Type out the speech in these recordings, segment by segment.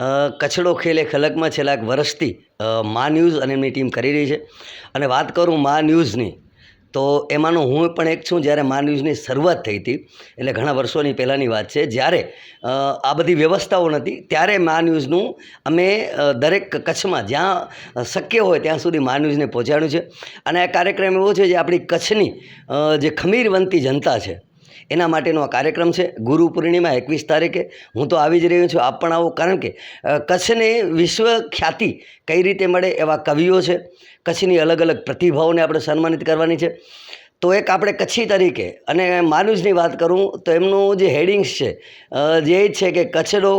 અ, ખેલ એ ખલકમાં છેલ્લા એક વર્ષથી મા ન્યૂઝ અને એમની ટીમ કરી રહી છે. અને વાત કરું મા ન્યૂઝની તો એમાંનો હું પણ એક છું જ્યારે મા ન્યૂઝની શરૂઆત થઈ હતી એટલે ઘણા વર્ષોની પહેલાંની વાત છે. જ્યારે આ બધી વ્યવસ્થાઓ નથી ત્યારે મા ન્યૂઝનું અમે દરેક કચ્છમાં જ્યાં શક્ય હોય ત્યાં સુધી મા ન્યૂઝને પહોંચાડ્યું છે. અને આ કાર્યક્રમ એવો છે જે આપણી કચ્છની જે ખમીરવંતી જનતા છે એના માટેનો આ કાર્યક્રમ છે. ગુરુ પૂર્ણિમા એકવીસ તારીખે. હું તો આવી જ રહ્યો છું. આપ પણ આવો. કારણ કે કચ્છને વિશ્વ ખ્યાતિ કઈ રીતે મળે એવા કવિઓ છે. કચ્છની અલગ અલગ પ્રતિભાઓને આપણે સન્માનિત કરવાની છે. તો એક આપણે કચ્છી તરીકે અને માનુષની વાત કરું તો એમનું જે હેડિંગ્સ છે જે છે કે કચ્છનો,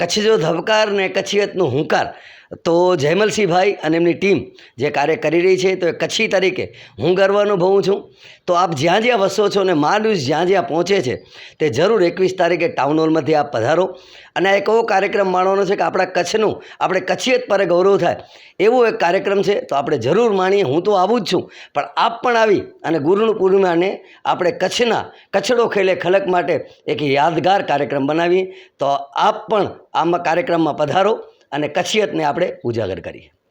કચ્છ જો ધબકાર ને કચ્છિયતનો હુંકાર તો જયમલસિંહભાઈ અને એમની ટીમ જે કાર્ય કરી રહી છે, તો એ કચ્છી તરીકે હું ગર્વ અનુભવું છું. તો આપ જ્યાં જ્યાં વસો છો અને મા ન્યૂઝ જ્યાં જ્યાં પહોંચે છે, તે જરૂર એકવીસ તારીખે ટાઉન હોલમાંથી આપ પધારો. અને આ એક એવો કાર્યક્રમ માણવાનો છે કે આપણા કચ્છનું, આપણે કચ્છિયત પર ગૌરવ થાય. એવો એક કાર્યક્રમ છે, તો આપણે જરૂર માણીએ હું તો આવું જ છું. પણ આપ પણ આવી અને ગુરુનું પૂર્ણિમાને આપણે કચ્છના, કચ્છડો ખેલે ખલક માટે એક યાદગાર કાર્યક્રમ બનાવીએ. તો આપ પણ આમાં કાર્યક્રમમાં પધારો. અને કચ્છિયતને આપણે ઉજાગર કરીએ.